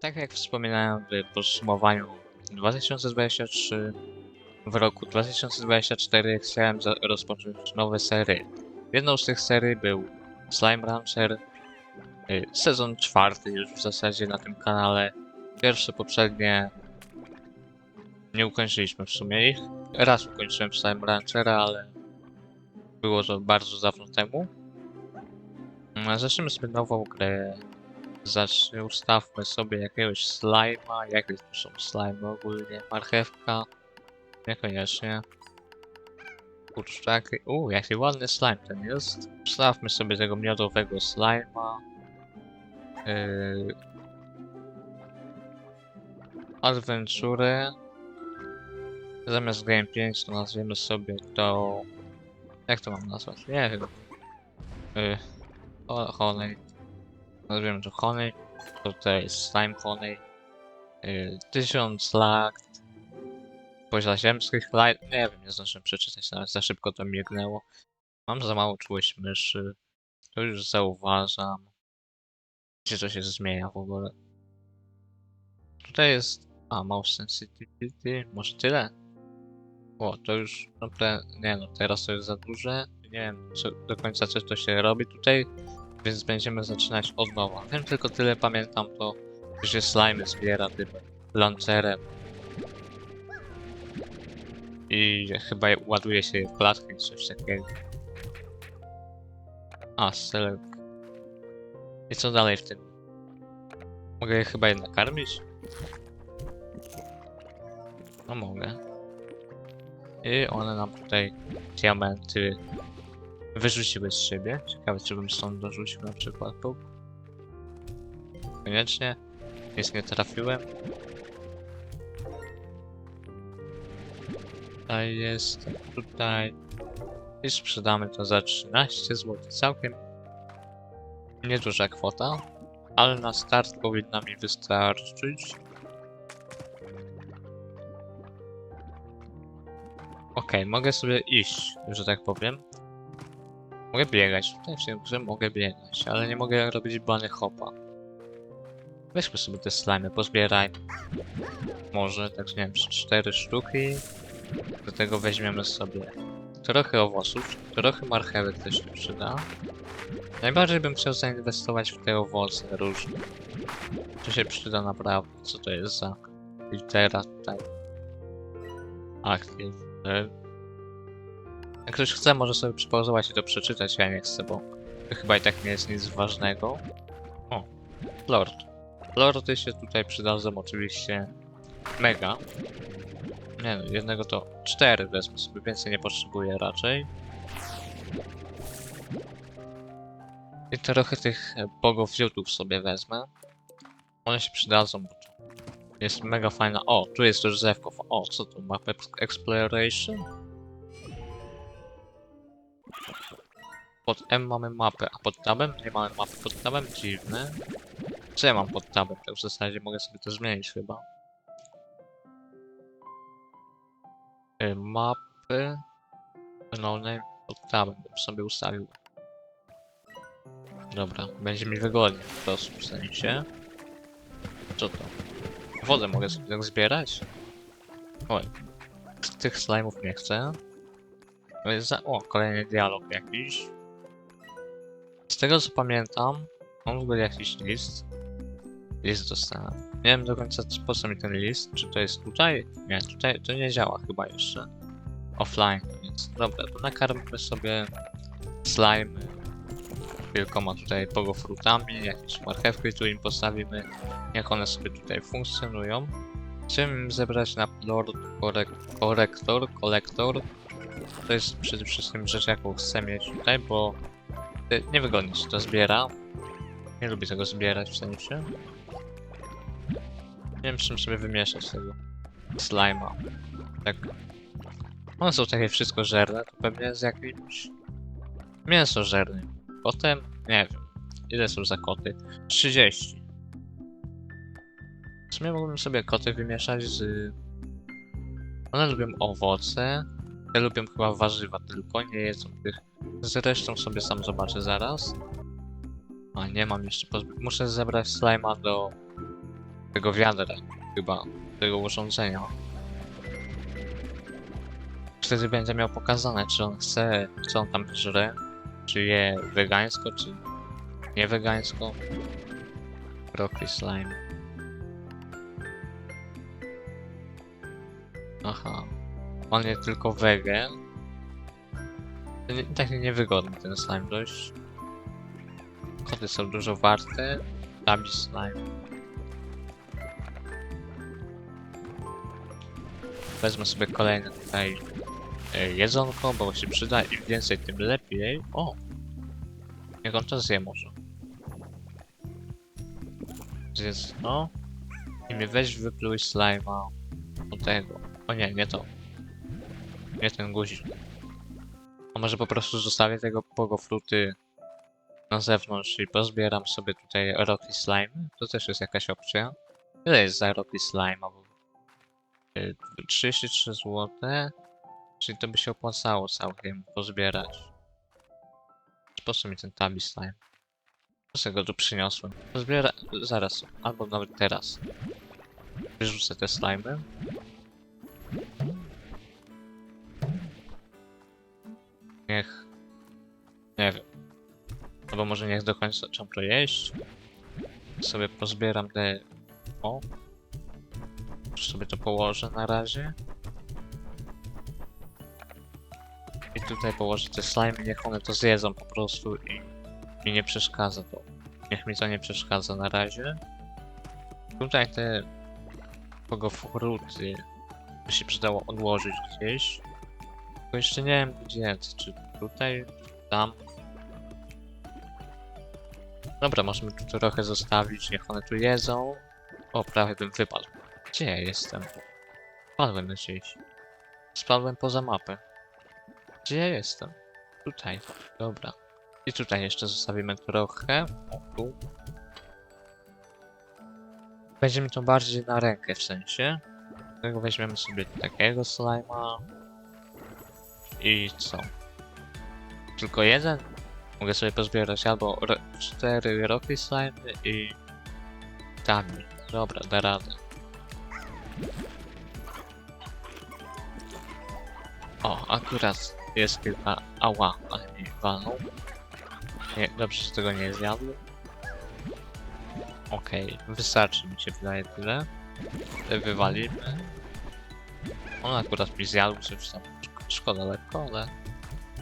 Tak jak wspominałem w podsumowaniu 2023, w roku 2024 chciałem rozpocząć nowe serie. Jedną z tych serii był Slime Rancher, y, sezon czwarty już w zasadzie na tym kanale. Pierwsze poprzednie nie ukończyliśmy w sumie ich. Raz ukończyłem Slime Ranchera, ale było to bardzo dawno temu. Mm, Zacznijmy sobie nową grę. Zacznij, ustawmy sobie jakiegoś slima. Jakie to są slimy ogólnie? Marchewka. Niekoniecznie. Kurczaki. U, jaki ładny slime ten jest. Ustawmy sobie tego miodowego slima. Yy... Adventure. Zamiast Game 5 to nazwiemy sobie to... Jak to mam nazwać? Nie wiem. Yy... O, Honey. Nazwijmy to Honey. Tutaj jest Slime Honey. Yy, tysiąc lat. Pozaziemskich light. Nie wiem, nie zdążyłem przeczytać, nawet za szybko to mignęło. Mam za mało czułość myszy. To już zauważam. Gdzie to się zmienia w ogóle? Tutaj jest. A, mouse sensitivity. Może tyle? O, to już. No, nie no, teraz to jest za duże. Nie wiem co, do końca co to się robi tutaj. Więc będziemy zaczynać od nowa. Wiem tylko tyle pamiętam to, że się slimy zbiera tym launcherem. I chyba ładuje się je w klatkę coś takiego. A, select. I co dalej w tym? Mogę je chyba jednak karmić? No mogę. I one nam tutaj diamenty wyrzuciły z siebie. Ciekawe, czy bym stąd dorzucił na przykład tu. Koniecznie. Nic nie trafiłem. Tutaj jest, tutaj. I sprzedamy to za 13 zł. Całkiem nieduża kwota, ale na start powinna mi wystarczyć. Okej, mogę sobie iść, że tak powiem. Mogę biegać, tej grze mogę biegać, ale nie mogę robić bany hopa. Weźmy sobie te slimy, pozbierajmy. Może, tak nie wiem, z cztery sztuki. Do tego weźmiemy sobie trochę owoców, trochę marchewek też się przyda. Najbardziej bym chciał zainwestować w te owoce różne. To się przyda naprawdę. Co to jest za litera tutaj? Active. Jak ktoś chce, może sobie przypauzować i to przeczytać, ja nie chcę, bo to chyba i tak nie jest nic ważnego. O, Lord. Lordy się tutaj przydadzą oczywiście mega. Nie no, jednego to cztery wezmę sobie, więcej nie potrzebuję raczej. I trochę tych e, bogów ziutów sobie wezmę. One się przydadzą, bo to jest mega fajna. O, tu jest też drzewko. O, co tu? Map Exploration? Pod M mamy mapę, a pod tabem nie mamy mapy. Pod tabem dziwne. Co ja mam pod tabem? Tak w zasadzie mogę sobie to zmienić chyba. Y, mapy. No, name pod tabem bym sobie ustawił. Dobra, będzie mi wygodnie po prostu w sensie. Co to? Wodę mogę sobie tak zbierać? Oj. Tych slime'ów nie chcę. Jest za... O, kolejny dialog jakiś. Z tego co pamiętam, mam w ogóle jakiś list. List dostałem. Nie wiem do końca po co mi ten list. Czy to jest tutaj? Nie, tutaj to nie działa chyba jeszcze. Offline, więc dobra, to nakarmmy sobie slime wielkoma tutaj pogofrutami, jakieś marchewki tu im postawimy, jak one sobie tutaj funkcjonują. Chcemy zebrać na Lord korek Korektor, Kolektor. To jest przede wszystkim rzecz, jaką chcę mieć tutaj, bo niewygodnie się to zbiera. Nie lubię tego zbierać w sensie. Nie wiem, czym sobie wymieszać tego slima. Tak. One są takie wszystko żerne, to pewnie z jakimś mięsożernym. Potem, nie wiem, ile są za koty? 30. W sumie mógłbym sobie koty wymieszać z... One lubią owoce, te lubią chyba warzywa tylko, nie jedzą tych. Zresztą sobie sam zobaczę zaraz. A nie mam jeszcze. Muszę zebrać slima do tego wiadra, chyba, tego urządzenia. Wtedy będzie miał pokazane, czy on chce, co on tam żre, czy je wegańsko, czy nie wegańsko. Rocky Slime. Aha. On jest tylko wege. Nie- Taki niewygodny ten slime dość. Koty są dużo warte. Tabi slime. Wezmę sobie kolejne tutaj e, jedzonko, bo się przyda. Im więcej, tym lepiej. O! Niech on to zje może. Zjedz. I mnie weź wypluj slime'a od tego. O nie, nie to. Nie ten guzik. A może po prostu zostawię tego pogofruty na zewnątrz i pozbieram sobie tutaj Rocky Slime? To też jest jakaś opcja. Ile jest za Rocky Slime? Bo... y, 33 zł. Czyli to by się opłacało całkiem pozbierać. Po co mi ten Tabi Slime? Po co go tu przyniosłem? Pozbiera... zaraz, albo nawet teraz. Wyrzucę te slimy. Niech... Nie wiem. Albo może niech do końca zaczną to jeść. Sobie pozbieram te... O! Sobie to położę na razie. I tutaj położę te slime, niech one to zjedzą po prostu i mi nie przeszkadza to. Niech mi to nie przeszkadza na razie. Tutaj te pogofruty by się przydało odłożyć gdzieś. Tylko jeszcze nie wiem gdzie, czy tutaj, czy tam. Dobra, możemy tu trochę zostawić, niech one tu jedzą. O, prawie bym wypadł. Gdzie ja jestem? Spadłem gdzieś. Spadłem poza mapę. Gdzie ja jestem? Tutaj. Dobra. I tutaj jeszcze zostawimy trochę. O, tu. Będzie to bardziej na rękę w sensie. Dlatego weźmiemy sobie takiego slima. I co? Tylko jeden? Mogę sobie pozbierać albo cztery rocky slimy i tami. Dobra, da radę. O, akurat jest kilka. Ała, ale mi walnął. Nie, dobrze, że tego nie zjadłem. Okej, wystarczy mi się wydaje tyle. Wywalimy. On akurat mi zjadł coś tam. Szk- Szkoda lekko, ale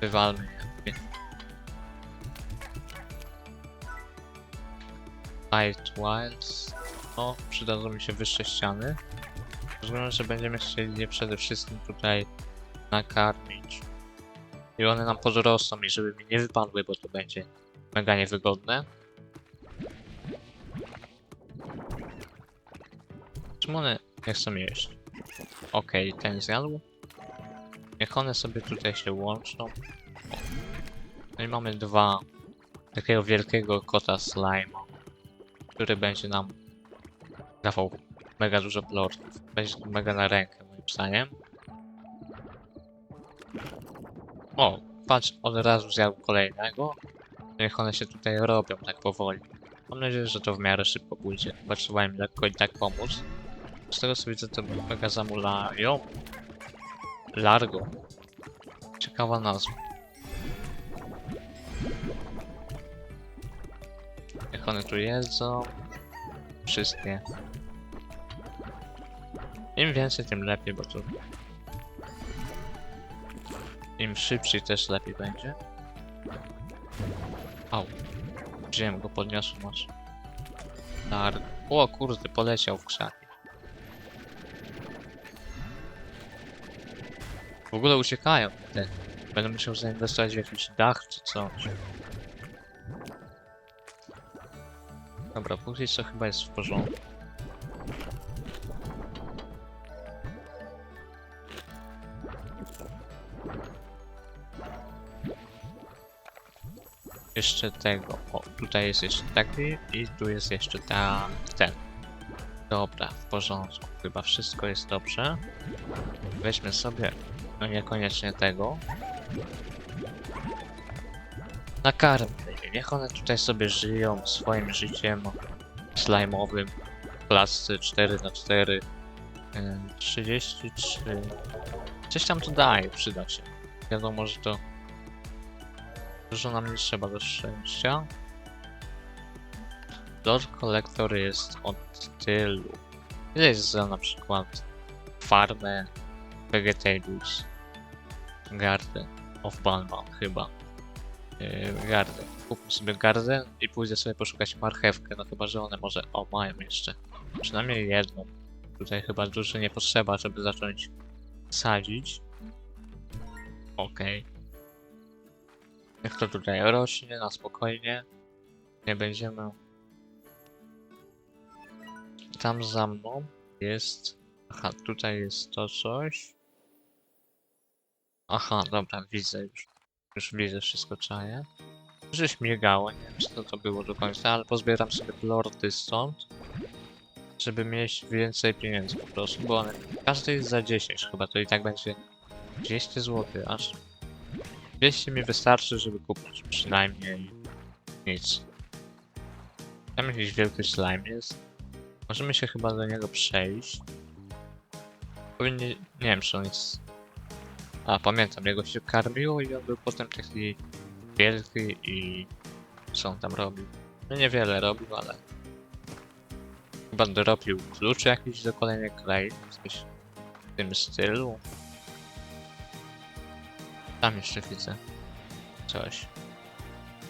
wywalmy je. Light Wilds. No, przydadzą mi się wyższe ściany. Rozumiem, że będziemy chcieli je przede wszystkim tutaj nakarmić. I one nam podrosną i żeby mi nie wypadły, bo to będzie mega niewygodne. Czym one nie chcą jeść? Okej, ten zjadł. Niech one sobie tutaj się łączą. No i mamy dwa takiego wielkiego kota slime'a, który będzie nam dawał mega dużo plortów. Będzie mega na rękę moim zdaniem. O, patrz, od razu zjadł kolejnego. Niech one się tutaj robią tak powoli. Mam nadzieję, że to w miarę szybko pójdzie. Im lekko i tak pomóc. Z tego co widzę, to mega zamulają. Largo. Ciekawa nazwa. Jak one tu jedzą. Wszystkie. Im więcej, tym lepiej, bo tu... Im szybciej też lepiej będzie. Au. Wziąłem go, podniosłem aż. Largo. O kurde, poleciał w krzaki. Ogóle uciekają. Będę musiał zainwestować w jakiś dach czy coś. Dobra, póki co chyba jest w porządku. Jeszcze tego. O, tutaj jest jeszcze taki i tu jest jeszcze ta, ten. Dobra, w porządku. Chyba wszystko jest dobrze. Weźmy sobie, no niekoniecznie tego. Nakarmmy je. Niech one tutaj sobie żyją swoim życiem slajmowym. klatce 4 na 4 e, 33. Coś tam to daje, przyda się. Wiadomo, że to dużo nam nie trzeba do szczęścia. Lord Collector jest od tylu. Ile jest za na przykład farmę Vegetables Garden of Balman chyba. Yy, garden. Kupmy sobie garden i pójdę sobie poszukać marchewkę, no chyba, że one może... O, mają jeszcze. Przynajmniej jedną. Tutaj chyba dużo nie potrzeba, żeby zacząć sadzić. Okej. Jak to tutaj rośnie na spokojnie. Nie będziemy. Tam za mną jest. Aha, tutaj jest to coś. Aha, dobra, widzę już. Już widzę, wszystko czaję. Że śmigało, nie wiem to, to było do końca, ale pozbieram sobie lordy stąd. Żeby mieć więcej pieniędzy po prostu, bo one, każdy jest za 10 chyba, to i tak będzie 200 zł, aż 200 mi wystarczy, żeby kupić przynajmniej nic. Tam jakiś wielki slime jest. Możemy się chyba do niego przejść. Powinni... nie wiem czy on jest... A, pamiętam, jego się karmiło i on był potem taki wielki i... co on tam robił? No niewiele robił, ale... Chyba dorobił kluczy jakiś do kolejnej klej, coś w tym stylu. Tam jeszcze widzę coś.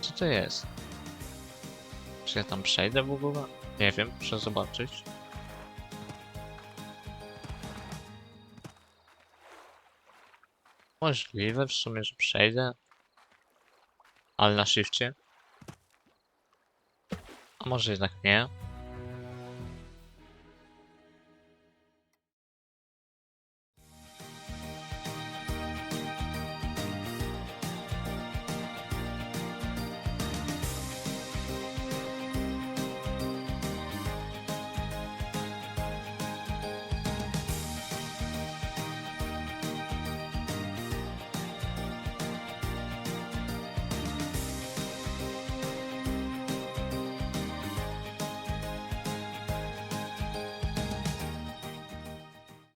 Co to jest? Czy ja tam przejdę w ogóle? Nie wiem, muszę zobaczyć. Możliwe w sumie, że przejdę. Ale na shifcie. A może jednak nie.